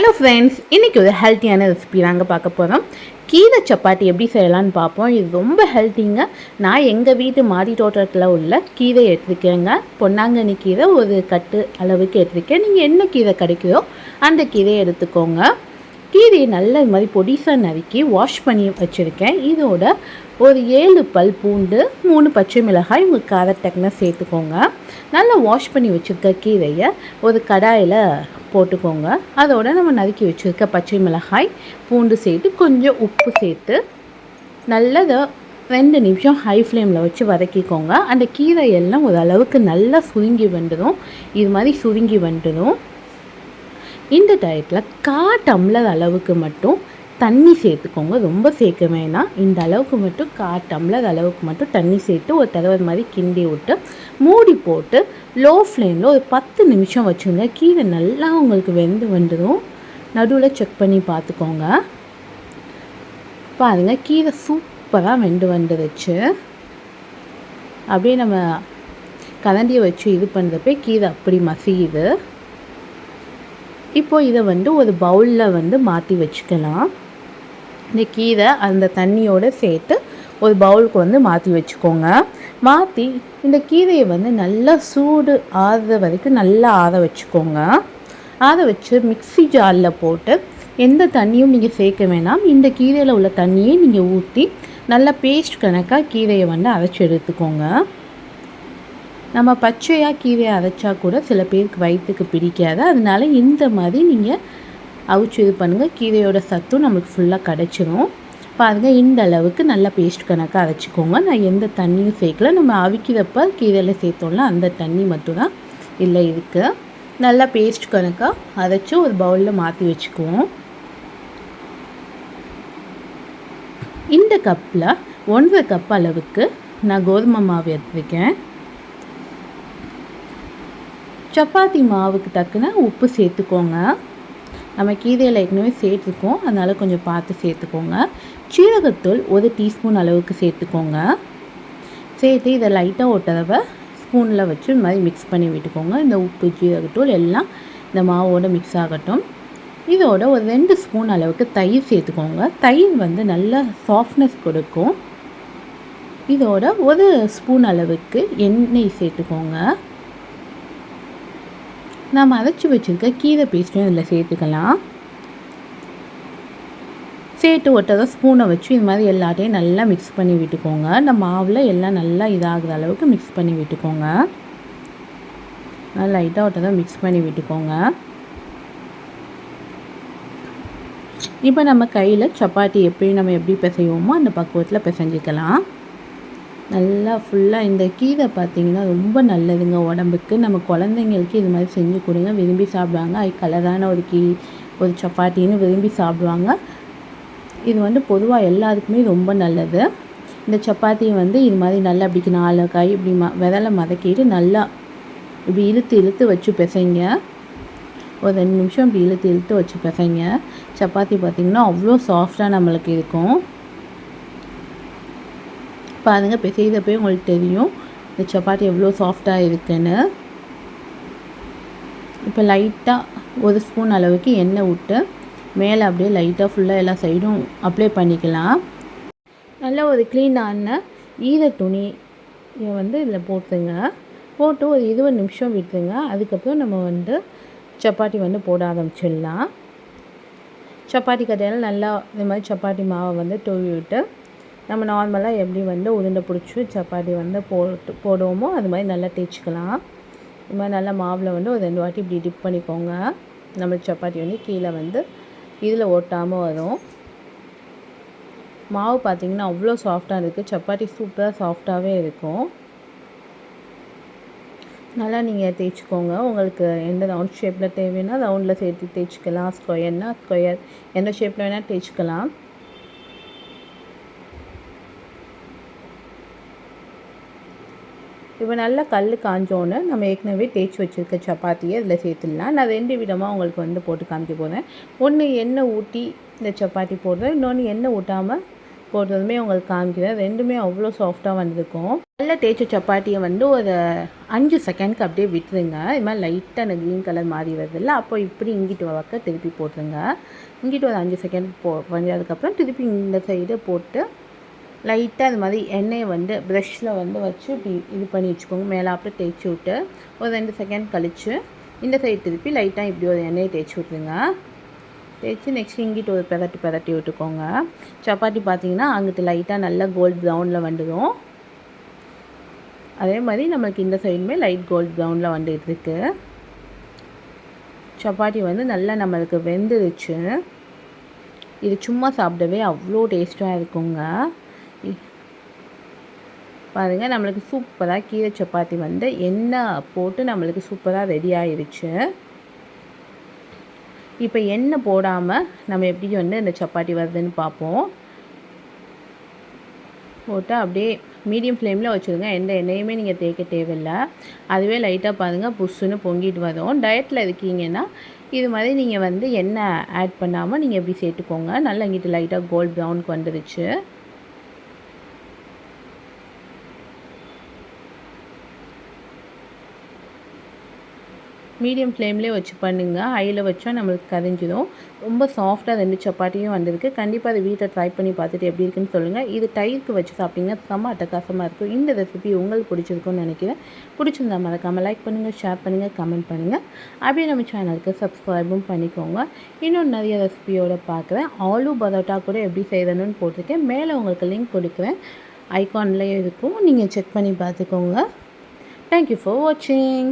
Hello friends இன்றைக்கி ஒரு ஹெல்த்தியான ரெசிபி நாங்கள் பார்க்க போகிறோம் கீரை சப்பாத்தி எப்படி செய்யலான்னு பார்ப்போம். இது ரொம்ப ஹெல்த்திங்க நான் எங்கள் வீட்டு மாடி தோட்டத்தில் உள்ள கீரை எடுத்துருக்கேங்க பொன்னாங்கண்ணி கீரை ஒரு கட்டு அளவுக்கு எடுத்துருக்கேன். நீங்கள் என்ன கீரை கிடைக்குதோ அந்த கீரையை எடுத்துக்கோங்க. கீரையை நல்ல இது மாதிரி பொடிசாக நறுக்கி வாஷ் பண்ணி வச்சுருக்கேன். இதோட ஒரு ஏழு பல் பூண்டு மூணு பச்சை மிளகாய் உங்கள் காரத்தக்கன சேர்த்துக்கோங்க. நல்லா வாஷ் பண்ணி வச்சுருக்க கீரையை ஒரு கடாயில் போட்டுக்கோங்க. அதோட நம்ம நறுக்கி வச்சுருக்க பச்சை மிளகாய் பூண்டு சேர்த்து கொஞ்சம் உப்பு சேர்த்து நல்லதை ரெண்டு நிமிஷம் ஹை ஃப்ளேமில் வச்சு வதக்கிக்கோங்க. அந்த கீரை எல்லாம் ஓரளவுக்கு நல்லா சுருங்கி வந்துடும் இது மாதிரி சுருங்கி வந்துடும் இந்த டயத்தில் கா டம்ளர் அளவுக்கு மட்டும் தண்ணி சேர்த்துக்கோங்க. ரொம்ப சேர்க்க வேணாம். இந்த அளவுக்கு மட்டும் கா டம்ளர் அளவுக்கு மட்டும் தண்ணி சேர்த்து ஒரு தடவை மாதிரி கிண்டி விட்டு மூடி போட்டு லோ ஃப்ளேமில் ஒரு பத்து நிமிஷம் வச்சுங்க. கீரை நல்லா உங்களுக்கு வெந்து வந்துடும். நடுவில் செக் பண்ணி பார்த்துக்கோங்க. பாருங்கள் கீரை சூப்பராக வெந்து வந்துருச்சு. அப்படியே நம்ம கரண்டியை வச்சு இது பண்ணுறப்ப கீரை அப்படி மசியுது. இப்போது இதை வந்து ஒரு பவுலில் வந்து மாற்றி வச்சுக்கலாம். இந்த கீரை அந்த தண்ணியோடு சேர்த்து ஒரு பவுலுக்கு வந்து மாற்றி வச்சுக்கோங்க. மாற்றி இந்த கீரையை வந்து நல்லா சூடு ஆறுற வரைக்கும் நல்லா ஆற வச்சுக்கோங்க. ஆற வச்சு மிக்சி ஜாரில் போட்டு எந்த தண்ணியும் நீங்கள் சேர்க்க வேணாம். இந்த கீரையில் உள்ள தண்ணியை நீங்கள் ஊற்றி நல்லா பேஸ்ட் கணக்காக கீரையை வந்து அரைச்சி எடுத்துக்கோங்க. நம்ம பச்சையாக கீரையை அரைச்சா கூட சில பேருக்கு வயிற்றுக்கு பிடிக்காது. அதனால இந்த மாதிரி நீங்கள் அவிச்சு இது பண்ணுங்கள் கீரையோட சத்தும் நம்மளுக்கு ஃபுல்லாக கிடச்சிரும். பாருங்கள் இந்த அளவுக்கு நல்லா பேஸ்ட் கணக்காக அரைச்சிக்கோங்க. நான் எந்த தண்ணியும் சேர்க்கல. நம்ம அவிக்கிறப்ப கீரையில் சேர்த்தோம்ல அந்த தண்ணி மட்டும்தான் இல்லை இருக்குது நல்லா பேஸ்ட் கணக்காக அரைச்சி ஒரு பவுலில் மாற்றி வச்சுக்குவோம். இந்த கப்பில் ஒன்றரை கப் அளவுக்கு நான் கோதுமை மாவு எடுத்துருக்கேன். சப்பாத்தி மாவுக்கு தக்குன உப்பு சேர்த்துக்கோங்க. நம்ம கீரையில் ஏற்கனவே சேர்த்துருக்கோம் அதனால் கொஞ்சம் பார்த்து சேர்த்துக்கோங்க. சீரகத்தூள் ஒரு டீஸ்பூன் அளவுக்கு சேர்த்துக்கோங்க. சேர்த்து இதை லைட்டாக ஒரு தடவை ஸ்பூனில் வச்சு இந்த மாதிரி மிக்ஸ் பண்ணி விட்டுக்கோங்க. இந்த உப்பு ஜீரகத்தூள் எல்லாம் இந்த மாவோடு மிக்ஸ் ஆகட்டும். இதோட ஒரு ரெண்டு ஸ்பூன் அளவுக்கு தயிர் சேர்த்துக்கோங்க. தயிர் வந்து நல்ல சாஃப்ட்னஸ் கொடுக்கும். இதோட ஒரு ஸ்பூன் அளவுக்கு எண்ணெய் சேர்த்துக்கோங்க. நாம் அரைச்சி வச்சுருக்க கீரை பேஸ்ட்டும் இதில் சேர்த்துக்கலாம். சேர்த்து ஒட்டதை ஸ்பூனை வச்சு இது மாதிரி எல்லாத்தையும் நல்லா மிக்ஸ் பண்ணி விட்டுக்கோங்க. இந்த மாவில் எல்லாம் நல்லா இதாகிற அளவுக்கு மிக்ஸ் பண்ணி விட்டுக்கோங்க. நல்லா லைட்டாக ஒட்டதை மிக்ஸ் பண்ணி விட்டுக்கோங்க. இப்போ நம்ம கையில் சப்பாத்தி எப்படி நம்ம எப்படி பிசைவோமோ அந்த பக்குவத்தில் பிசைஞ்சிக்கலாம். நல்லா ஃபுல்லாக இந்த கீரை பார்த்திங்கன்னா ரொம்ப நல்லதுங்க உடம்புக்கு. நம்ம குழந்தைங்களுக்கு இது மாதிரி செஞ்சு கொடுங்க. விரும்பி சாப்பிடுவாங்க. அது கலரான ஒரு கீ ஒரு சப்பாத்தின்னு விரும்பி சாப்பிடுவாங்க. இது வந்து பொதுவாக எல்லாருக்குமே ரொம்ப நல்லது. இந்த சப்பாத்தியை வந்து இது மாதிரி நல்லா இப்படி நாலு காய் இப்படி ம விதலை மதக்கிட்டு நல்லா இப்படி இழுத்து இழுத்து வச்சு பிசைங்க. ஒரு ரெண்டு நிமிஷம் இப்படி இழுத்து இழுத்து வச்சு பிசைங்க. சப்பாத்தி பார்த்திங்கன்னா அவ்வளோ சாஃப்டாக நம்மளுக்கு இருக்கும். பாருங்கள் இப்போ செய்தப்போ உங்களுக்கு தெரியும். இந்த சப்பாத்தி எவ்வளோ சாஃப்டாக இருக்குன்னு. இப்போ லைட்டாக ஒரு ஸ்பூன் அளவுக்கு எண்ணெய் விட்டு மேலே அப்படியே லைட்டாக ஃபுல்லாக எல்லா சைடும் அப்ளை பண்ணிக்கலாம். நல்லா ஒரு க்ளீனான ஈர துணி வந்து இதில் போட்டுங்க போட்டு ஒரு இருபது நிமிஷம் விட்டுருங்க. அதுக்கப்புறம் நம்ம வந்து சப்பாத்தி வந்து போட ஆரம்பிச்சிடலாம். சப்பாத்தி கதையெல்லாம் நல்லா இந்த மாதிரி சப்பாத்தி மாவை வந்து தூவி விட்டு நம்ம நார்மலாக எப்படி வந்து உருண்டை பிடிச்சி சப்பாத்தி வந்து போட்டு போடுவோமோ அது மாதிரி நல்லா தேய்ச்சிக்கலாம். இது மாதிரி நல்லா மாவில் வந்து ஒரு ரெண்டு வாட்டி இப்படி டிப் பண்ணிக்கோங்க. நம்ம சப்பாத்தி வந்து கீழே வந்து இதில் ஒட்டாமல் வரும். மாவு பார்த்திங்கன்னா அவ்வளோ சாஃப்டாக இருக்குது சப்பாத்தி சூப்பராக சாஃப்டாகவே இருக்கும். நல்லா நீங்கள் தேய்ச்சிக்கோங்க. உங்களுக்கு எந்த ரவுண்ட் ஷேப்பில் தேவைன்னா ரவுண்டில் சேர்த்து தேய்ச்சிக்கலாம். ஸ்கொயர்னால் ஸ்கொயர் எந்த ஷேப்பில் வேணால் தேய்ச்சிக்கலாம். இப்போ நல்லா கல் காஞ்சோன்னு நம்ம ஏற்கனவே தேய்ச்சி வச்சுருக்க சப்பாத்தியை அதில் சேர்த்துடலாம். நான் ரெண்டு விதமாக உங்களுக்கு வந்து போட்டு காமிக்க போகிறேன். ஒன்று எண்ணெய் ஊட்டி இந்த சப்பாத்தி போடுறேன். இன்னொன்று எண்ணெய் ஊட்டாமல் போடுறதுமே உங்களுக்கு காமிக்கிறேன். ரெண்டுமே அவ்வளோ சாஃப்டாக வந்திருக்கும். நல்லா தேய்ச்ச சப்பாத்தியை வந்து ஒரு அஞ்சு செகண்ட்க்கு அப்படியே விட்டுருங்க. இது மாதிரி லைட்டாக அந்த க்ரீன் கலர் மாறி வருதுல்ல அப்போ இப்படி இங்கிட்டு வக்க திருப்பி போட்டுருங்க. இங்கிட்டு ஒரு அஞ்சு செகண்ட் போ வந்ததுக்கப்புறம் திருப்பி இந்த சைடு போட்டு லைட்டாக அது மாதிரி எண்ணெயை வந்து ப்ரெஷ்ஷில் வந்து வச்சு இப்படி இது பண்ணி வச்சுக்கோங்க. மேலே அப்புறம் தேய்ச்சி விட்டு ஒரு ரெண்டு செகண்ட் கழித்து இந்த சைடு திருப்பி லைட்டாக இப்படி ஒரு எண்ணெயை தேய்ச்சி விட்ருங்க தேய்ச்சி நெக்ஸ்ட் இங்கிட்டு ஒரு பெரட்டி பெரட்டி விட்டுக்கோங்க. சப்பாத்தி பார்த்தீங்கன்னா அங்கிட்டு லைட்டாக நல்லா கோல்ட் ப்ரௌனில் வந்துடும். அதே மாதிரி நம்மளுக்கு இந்த சைடுமே லைட் கோல்ட் ப்ரௌனில் வந்துட்டு இருக்கு. சப்பாத்தி வந்து நல்லா நம்மளுக்கு வெந்துருச்சு. இது சும்மா சாப்பிடவே அவ்வளோ டேஸ்ட்டாக இருக்குங்க. பாருங்கள் நம்மளுக்கு சூப்பராக கீரை சப்பாத்தி வந்து எண்ணெய் போட்டு நம்மளுக்கு சூப்பராக ரெடி ஆயிடுச்சு இப்போ எண்ணெய் போடாமல் நம்ம எப்படி வந்து இந்த சப்பாத்தி வருதுன்னு பார்ப்போம். போட்டு அப்படியே மீடியம் ஃப்ளேமில் வச்சுருங்க. எந்த எண்ணெயுமே நீங்கள் தேய்க்க தேவையில்லை. அதுவே லைட்டாக பாருங்கள் புஷ்ஷுன்னு பொங்கிட்டு வரும். டயட்டில் இருக்கீங்கன்னா இது மாதிரி நீங்கள் வந்து எண்ணெய் ஆட் பண்ணாமல் நீங்கள் எப்படி சேர்த்துக்கோங்க. நல்லா இங்கிட்டு லைட்டாக கோல்ட் ப்ரௌனுக்கு வந்துடுச்சு மீடியம் ஃப்ளேம்லேயே வச்சு பண்ணுங்கள் ஹையில் வச்சா நம்மளுக்கு கரைஞ்சிடும் ரொம்ப சாஃப்டாக ரெண்டு சப்பாத்தியும் வந்திருக்கு. கண்டிப்பாக அதை வீட்டில் ட்ரை பண்ணி பார்த்துட்டு எப்படி இருக்குன்னு சொல்லுங்கள் இது தயிருக்கு வச்சு சாப்பிட்டீங்கன்னா செம்ம அட்டகாசமாக இருக்கும். இந்த ரெசிபி உங்களுக்கு பிடிச்சிருக்கும்னு நினைக்கிறேன். பிடிச்சிருந்தா மறக்காமல் லைக் பண்ணுங்கள் ஷேர் பண்ணுங்கள் கமெண்ட் பண்ணுங்கள் அப்படியே நம்ம சேனலுக்கு சப்ஸ்கிரைபும் பண்ணிக்கோங்க. இன்னும் நிறைய ரெசிபியோடு பார்க்குறேன். ஆலு பரோட்டா கூட எப்படி செய்யணும்னு போட்டிருக்கேன். மேலே உங்களுக்கு லிங்க் கொடுக்குறேன். ஐகான்லேயே இருக்கும். நீங்கள் செக் பண்ணி பார்த்துக்கோங்க. தேங்க்யூ ஃபார் வாட்சிங்